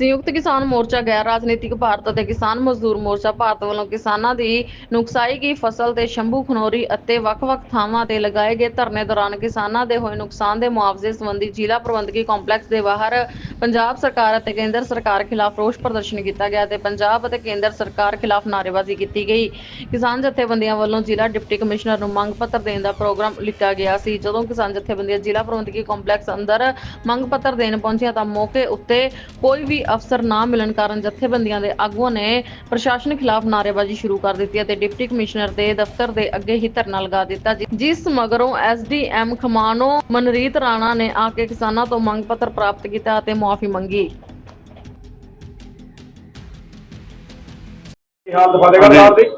ਸੰਯੁਕਤ ਕਿਸਾਨ ਮੋਰਚਾ, ਗੈਰ ਰਾਜਨੀਤਿਕ ਭਾਰਤ ਅਤੇ ਕਿਸਾਨ ਮਜ਼ਦੂਰ ਮੋਰਚਾ ਭਾਰਤ ਵੱਲੋਂ ਕਿਸਾਨਾਂ ਦੀ ਨੁਕਸਾਈ ਗਈ ਫਸਲ ਤੇ ਸ਼ੰਭੂ, ਖਨੋਰੀ ਅਤੇ ਵੱਖ-ਵੱਖ ਥਾਵਾਂ ਤੇ ਲਗਾਏ ਗਏ ਧਰਨੇ ਦੌਰਾਨ ਕਿਸਾਨਾਂ ਦੇ ਹੋਏ ਨੁਕਸਾਨ ਦੇ ਮੁਆਵਜ਼ੇ ਸੰਬੰਧੀ ਜ਼ਿਲ੍ਹਾ ਪ੍ਰਬੰਧਕੀ ਕੰਪਲੈਕਸ ਦੇ ਬਾਹਰ ਪੰਜਾਬ ਸਰਕਾਰ ਅਤੇ ਕੇਂਦਰ ਸਰਕਾਰ ਖਿਲਾਫ ਰੋਸ ਪ੍ਰਦਰਸ਼ਨ ਕੀਤਾ ਗਿਆ ਤੇ ਪੰਜਾਬ ਅਤੇ ਕੇਂਦਰ ਸਰਕਾਰ ਖਿਲਾਫ ਨਾਅਰੇਬਾਜ਼ੀ ਕੀਤੀ ਗਈ। ਕਿਸਾਨ ਜਥੇਬੰਦੀਆਂ ਵੱਲੋਂ ਜ਼ਿਲ੍ਹਾ ਡਿਪਟੀ ਕਮਿਸ਼ਨਰ ਨੂੰ ਮੰਗ ਪੱਤਰ ਦੇਣ ਦਾ ਪ੍ਰੋਗਰਾਮ ਲਿਖਿਆ ਗਿਆ ਸੀ। ਜਦੋਂ ਕਿਸਾਨ ਜਥੇਬੰਦੀਆਂ ਜ਼ਿਲ੍ਹਾ ਪ੍ਰਬੰਧਕੀ ਕੰਪਲੈਕਸ ਅੰਦਰ ਮੰਗ ਪੱਤਰ ਦੇਣ ਪਹੁੰਚੀਆਂ ਤਾਂ ਮੌਕੇ ਉੱਤੇ ਕੋਈ ਵੀ ਅਫਸਰ ਨਾ ਮਿਲਣ ਕਾਰਨ ਜਥੇਬੰਦੀਆਂ ਦੇ ਆਗੂਆਂ ਨੇ ਪ੍ਰਸ਼ਾਸਨ ਖਿਲਾਫ ਨਾਅਰੇਬਾਜ਼ੀ ਸ਼ੁਰੂ ਕਰ ਦਿੱਤੀ ਅਤੇ ਡਿਪਟੀ ਕਮਿਸ਼ਨਰ ਦੇ ਦਫ਼ਤਰ ਦੇ ਅੱਗੇ ਹੀ ਧਰਨਾ ਲਗਾ ਦਿੱਤਾ ਜਿਸ ਮਗਰੋਂ ਐਸਡੀਐਮ ਖਮਾਨੋ ਮਨਰੀਤ ਰਾਣਾ ਨੇ ਆ ਕੇ ਕਿਸਾਨਾਂ ਤੋਂ ਮੰਗ ਪੱਤਰ ਪ੍ਰਾਪਤ ਕੀਤਾ ਅਤੇ ਮੁਆਫੀ ਮੰਗੀ।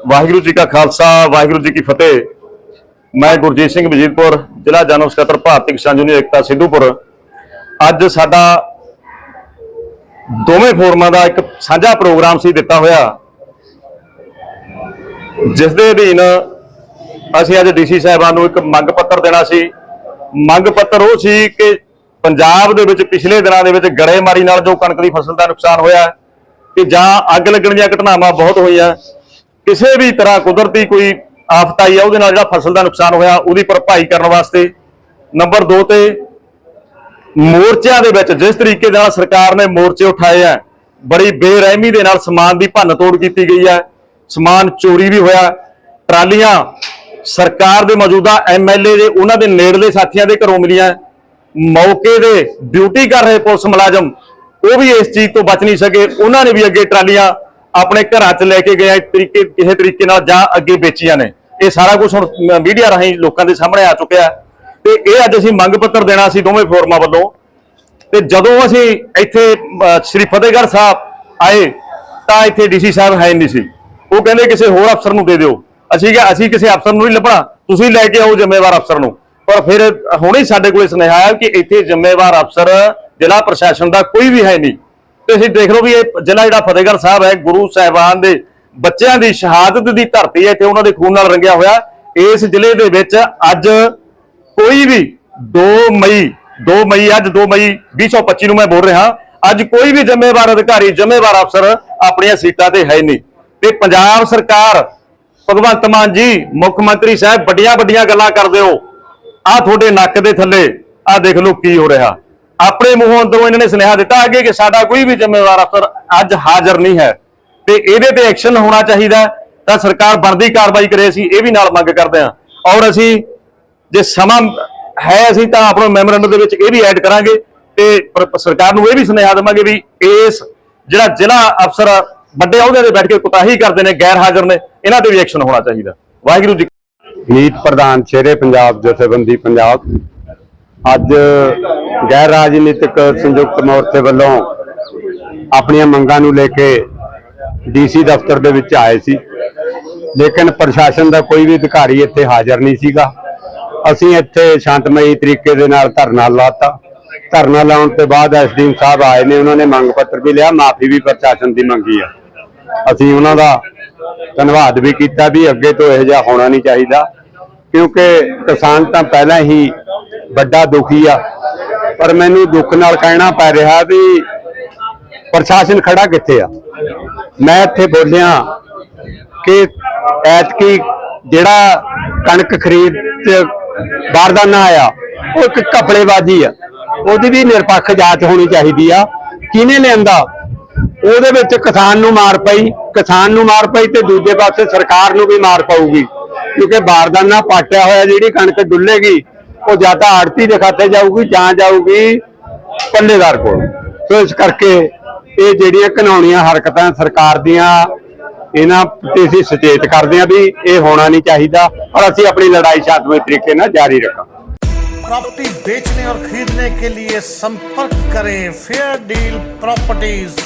ਵਾਹਿਗੁਰੂ ਜੀ ਕਾ ਖਾਲਸਾ ਵਾਹਿਗੁਰੂ ਜੀ ਕੀ ਫਤਿਹ। ਮੈਂ ਗੁਰਜੀਤ ਸਿੰਘ ਵਜੀਦਪੁਰ ਜ਼ਿਲ੍ਹਾ ਜਨਰਲ ਸਕੱਤਰ ਭਾਰਤੀ ਕਿਸਾਨ ਯੂਨੀਅਨ ਏਕਤਾ ਸਿੱਧੂਪੁਰ। ਅੱਜ ਸਾਡਾ ਦੋਵੇਂ ਫੋਰਮਾਂ ਦਾ ਇੱਕ ਸਾਂਝਾ ਪ੍ਰੋਗਰਾਮ ਸੀ ਦਿੱਤਾ ਹੋਇਆ। ਜਿਸ ਦੇ ਅਧੀਨ ਅਸੀਂ ਅੱਜ ਡੀਸੀ ਸਾਹਿਬਾਨ ਨੂੰ ਇੱਕ ਮੰਗ ਪੱਤਰ ਦੇਣਾ ਸੀ। ਮੰਗ ਪੱਤਰ ਉਹ ਸੀ ਕਿ ਪੰਜਾਬ ਦੇ ਵਿੱਚ ਪਿਛਲੇ ਦਿਨਾਂ ਦੇ ਵਿੱਚ ਗੜੇਮਾਰੀ ਨਾਲ ਜੋ ਕਣਕ ਦੀ ਫਸਲ ਦਾ ਨੁਕਸਾਨ ਹੋਇਆ, ਕਿ ਜਾਂ ਅੱਗ ਲੱਗਣ ਦੀਆਂ ਘਟਨਾਵਾਂ ਬਹੁਤ ਹੋਈਆਂ। ਕਿਸੇ ਵੀ ਤਰ੍ਹਾਂ ਕੁਦਰਤੀ ਕੋਈ ਆਫਤ ਆਈ ਆ, ਉਹਦੇ ਨਾਲ ਜਿਹੜਾ ਫਸਲ ਦਾ ਨੁਕਸਾਨ ਹੋਇਆ, ਉਹਦੀ ਭਰਪਾਈ ਕਰਨ ਵਾਸਤੇ ਨੰਬਰ 2 ਤੇ ਮੋਰਚਿਆਂ ਦੇ ਵਿੱਚ ਜਿਸ ਤਰੀਕੇ ਦੇ ਨਾਲ ਸਰਕਾਰ ਨੇ ਮੋਰਚੇ ਉਠਾਏ ਆ, ਬੜੀ ਬੇਰਹਿਮੀ ਦੇ ਨਾਲ ਸਮਾਨ ਦੀ ਭੰਨ ਤੋੜ ਕੀਤੀ ਗਈ ਹੈ ਸਮਾਨ ਚੋਰੀ ਵੀ ਹੋਇਆ, ਟਰਾਲੀਆਂ ਸਰਕਾਰ ਦੇ ਮੌਜੂਦਾ ਐਮਐਲਏ ਦੇ, ਉਹਨਾਂ ਦੇ ਨੇੜਲੇ ਸਾਥੀਆਂ ਦੇ ਘਰੋਂ ਮਿਲੀਆਂ, ਮੌਕੇ ਦੇ ਡਿਊਟੀ ਕਰ ਰਹੇ ਪੁਲਿਸ ਮੁਲਾਜ਼ਮ, ਉਹ ਵੀ ਇਸ ਚੀਜ਼ ਤੋਂ ਬਚ ਨਹੀਂ ਸਕੇ, ਉਹਨਾਂ ਨੇ ਵੀ ਅੱਗੇ ਟਰਾਲੀਆਂ ਆਪਣੇ ਘਰਾਂ 'ਚ ਲੈ ਕੇ ਗਏ ਤਰੀਕੇ ਕਿਸੇ ਤਰੀਕੇ ਨਾਲ ਜਾਂ ਅੱਗੇ ਵੇਚੀਆਂ ਨੇ। ਇਹ ਸਾਰਾ ਕੁਝ ਹੁਣ ਮੀਡੀਆ ਰਾਹੀਂ ਲੋਕਾਂ ਦੇ ਸਾਹਮਣੇ ਆ ਚੁੱਕਿਆ। ਤੇ ਇਹ ਅੱਜ ਅਸੀਂ ਮੰਗ ਪੱਤਰ ਦੇਣਾ ਸੀ ਦੋਵੇਂ ਫੋਰਮਾਂ ਵੱਲੋਂ। ਤੇ ਜਦੋਂ ਅਸੀਂ ਇੱਥੇ ਸ੍ਰੀ ਫਤਿਹਗੜ੍ਹ ਸਾਹਿਬ ਆਏ, ਤਾਂ ਇੱਥੇ ਡੀਸੀ ਸਾਹਿਬ ਹੈ ਨਹੀਂ ਸੀ। ਉਹ ਕਹਿੰਦੇ ਕਿਸੇ ਹੋਰ ਅਫਸਰ ਨੂੰ ਦੇ ਦਿਓ। ਅਸੀਂ ਕਿਹਾ, ਅਸੀਂ ਕਿਸੇ ਅਫਸਰ ਨੂੰ ਨਹੀਂ ਲੱਭਣਾ। ਤੁਸੀਂ ਲੈ ਕੇ ਆਓ ਜ਼ਿੰਮੇਵਾਰ ਅਫਸਰ ਨੂੰ। ਪਰ ਫਿਰ ਹੁਣੇ ਸਾਡੇ ਕੋਲੇ ਸੁਨੇਹਾ ਆਇਆ ਕਿ ਇੱਥੇ ਜ਼ਿੰਮੇਵਾਰ ਅਫਸਰ ਜ਼ਿਲ੍ਹਾ ਪ੍ਰਸ਼ਾਸਨ ਦਾ ਕੋਈ ਵੀ ਹੈ ਨਹੀਂ। ਤੇ ਅਸੀਂ ਦੇਖ ਲਓ ਵੀ ਇਹ ਜ਼ਿਲ੍ਹਾ ਜਿਹੜਾ ਫਤਿਹਗੜ੍ਹ ਸਾਹਿਬ ਹੈ, ਗੁਰੂ ਸਾਹਿਬਾਨ ਦੇ ਬੱਚਿਆਂ ਦੀ ਸ਼ਹਾਦਤ ਦੀ ਧਰਤੀ ਹੈ, ਇੱਥੇ ਉਹਨਾਂ ਦੇ ਖੂਨ ਨਾਲ ਰੰਗਿਆ ਹੋਇਆ। ਇਸ ਜ਼ਿਲ੍ਹੇ ਦੇ ਵਿੱਚ ਅੱਜ ਕੋਈ ਵੀ 2 ਮਈ 2 ਮਈ ਅੱਜ 2 ਮਈ 2025 ਨੂੰ ਮੈਂ ਬੋਲ ਰਿਹਾ। ਅੱਜ ਕੋਈ ਵੀ ਜ਼ਿੰਮੇਵਾਰ ਅਧਿਕਾਰੀ, ਜ਼ਿੰਮੇਵਾਰ ਅਫਸਰ ਆਪਣੀਆਂ ਸੀਟਾਂ ਤੇ ਹੈ ਨਹੀਂ। ਤੇ ਪੰਜਾਬ ਸਰਕਾਰ, ਭਗਵੰਤ ਮਾਨ ਜੀ, ਮੁੱਖ ਮੰਤਰੀ ਸਾਹਿਬ, ਵੱਡੀਆਂ ਵੱਡੀਆਂ ਗੱਲਾਂ ਕਰਦੇ ਹੋ। ਆ ਤੁਹਾਡੇ ਨੱਕ ਦੇ ਥੱਲੇ ਆ ਦੇਖ ਲਓ ਕੀ ਹੋ ਰਿਹਾ। ਆਪਣੇ ਮੂੰਹੋਂ ਅੰਦਰੋਂ ਇਹਨਾਂ ਨੇ ਸੁਨੇਹਾ ਦਿੱਤਾ ਅੱਗੇ ਕਿ ਸਾਡਾ ਕੋਈ ਵੀ ਜ਼ਿੰਮੇਵਾਰ ਅਫਸਰ ਅੱਜ ਹਾਜ਼ਰ ਨਹੀਂ ਹੈ। ਤੇ ਇਹਦੇ ਤੇ ਐਕਸ਼ਨ ਹੋਣਾ ਚਾਹੀਦਾ ਤਾਂ ਸਰਕਾਰ ਬਣਦੀ ਕਾਰਵਾਈ ਕਰੇ, ਅਸੀਂ ਇਹ ਵੀ ਨਾਲ ਮੰਗ ਕਰਦੇ ਹਾਂ। ਔਰ ਅਸੀਂ ਜੇ ਸਮਾਂ ਹੈ ਅਸੀਂ ਤਾਂ ਆਪਣੇ ਮੈਮੋਰੈਂਡਮ ਦੇ ਵਿੱਚ ਇਹ ਵੀ ਐਡ ਕਰਾਂਗੇ ਤੇ ਸਰਕਾਰ ਨੂੰ ਇਹ ਵੀ ਸੁਨੇਹਾ ਦੇਵਾਂਗੇ ਵੀ ਇਸ ਜਿਹੜਾ ਜ਼ਿਲ੍ਹਾ ਅਫਸਰ ਵੱਡੇ ਅਹੁਦਿਆਂ ਤੇ ਬੈਠ ਕੇ ਕੁਤਾਹੀ ਕਰਦੇ ਨੇ, ਗੈਰ ਹਾਜ਼ਰ ਨੇ, ਇਹਨਾਂ ਤੇ ਵੀ ਐਕਸ਼ਨ ਹੋਣਾ ਚਾਹੀਦਾ। ਵਾਹਿਗੁਰੂ ਜੀ ਮੀਤ ਪ੍ਰਧਾਨ ਸ਼ੇਰੇ ਪੰਜਾਬ ਜਥੇਬੰਦੀ ਪੰਜਾਬ। ਅੱਜ ਗੈਰ ਰਾਜਨੀਤਿਕ ਸੰਯੁਕਤ ਮੋਰਚੇ ਵੱਲੋਂ ਆਪਣੀਆਂ ਮੰਗਾਂ ਨੂੰ ਲੈ ਕੇ ਡੀਸੀ ਦਫ਼ਤਰ ਦੇ ਵਿੱਚ ਆਏ ਸੀ। ਲੇਕਿਨ ਪ੍ਰਸ਼ਾਸਨ ਦਾ ਕੋਈ ਵੀ ਅਧਿਕਾਰੀ ਇੱਥੇ ਹਾਜ਼ਰ ਨਹੀਂ ਸੀਗਾ। ਅਸੀਂ ਇੱਥੇ ਸ਼ਾਂਤਮਈ ਤਰੀਕੇ ਦੇ ਨਾਲ ਧਰਨਾ ਲਾਤਾ। ਧਰਨਾ ਲਾਉਣ ਤੋਂ ਬਾਅਦ ਐਸਡੀਐਮ ਸਾਹਿਬ ਆਏ ਨੇ, ਉਹਨਾਂ ਨੇ ਮੰਗ ਪੱਤਰ ਵੀ ਲਿਆ, ਮਾਫੀ ਵੀ ਪ੍ਰਸ਼ਾਸਨ ਦੀ ਮੰਗੀ ਆ। ਅਸੀਂ ਉਹਨਾਂ ਦਾ ਧੰਨਵਾਦ ਵੀ ਕੀਤਾ ਵੀ ਅੱਗੇ ਤੋਂ ਇਹੋ ਜਿਹਾ ਹੋਣਾ ਨਹੀਂ ਚਾਹੀਦਾ, ਕਿਉਂਕਿ ਕਿਸਾਨ ਤਾਂ ਪਹਿਲਾਂ ਹੀ ਵੱਡਾ ਦੁਖੀ ਆ। ਪਰ ਮੈਨੂੰ ਦੁੱਖ ਨਾਲ ਕਹਿਣਾ ਪੈ ਰਿਹਾ ਵੀ ਪ੍ਰਸ਼ਾਸਨ ਖੜਾ ਕਿੱਥੇ ਆ? ਮੈਂ ਇੱਥੇ ਬੋਲਿਆ ਕਿ ਐਤਕੀ ਜਿਹੜਾ ਕਣਕ ਖਰੀਦ ਚ ਬਾਰਦਾਨਾ ਆਇਆ। ਉਹ ਇੱਕ ਕਪੜੇਬਾਜ਼ੀ ਆ। ਉਹਦੀ ਵੀ ਨਿਰਪੱਖ ਜਾਂਚ ਹੋਣੀ ਚਾਹੀਦੀ ਆ। ਕਿਹਨੇ ਲਿਆਂਦਾ? ਉਹਦੇ ਵਿੱਚ ਕਿਸਾਨ ਨੂੰ ਮਾਰ ਪਈ। ਕਿਸਾਨ ਨੂੰ ਮਾਰ ਪਈ ਤੇ ਦੂਜੇ ਪਾਸੇ ਸਰਕਾਰ ਨੂੰ ਵੀ ਮਾਰ ਪਾਊਗੀ। ਕਿਉਂਕਿ ਬਾਰਦਾਨਾ ਪਾਟਿਆ ਹੋਇਆ ਜਿਹੜੀ ਕਣਕ ਡੁੱਲੇਗੀ, ਉਹ ਜਾਂ ਤਾਂ ਆੜਤੀ ਦੇ ਖਾਤੇ ਜਾਊਗੀ ਜਾਂ ਜਾਊਗੀ ਪੱਲੇਦਾਰ ਕੋਲ। ਸੋ ਇਸ ਕਰਕੇ ਇਹ ਜਿਹੜੀਆਂ ਘਨਾਉਣੀਆਂ ਹਰਕਤਾਂ ਸਰਕਾਰ ਦੀਆਂ ਇਹਨਾਂ ਤੇ ਅਸੀਂ ਸੁਚੇਤ ਕਰਦੇ ਹਾਂ ਵੀ ਇਹ ਹੋਣਾ ਨਹੀਂ ਚਾਹੀਦਾ ਔਰ ਅਸੀਂ ਆਪਣੀ ਲੜਾਈ ਸ਼ਾਂਤਮਈ ਤਰੀਕੇ ਨਾਲ ਜਾਰੀ ਰੱਖਾਂ प्रॉपर्टी बेचने और खरीदने के लिए संपर्क करें फेयर डील प्रॉपर्टीज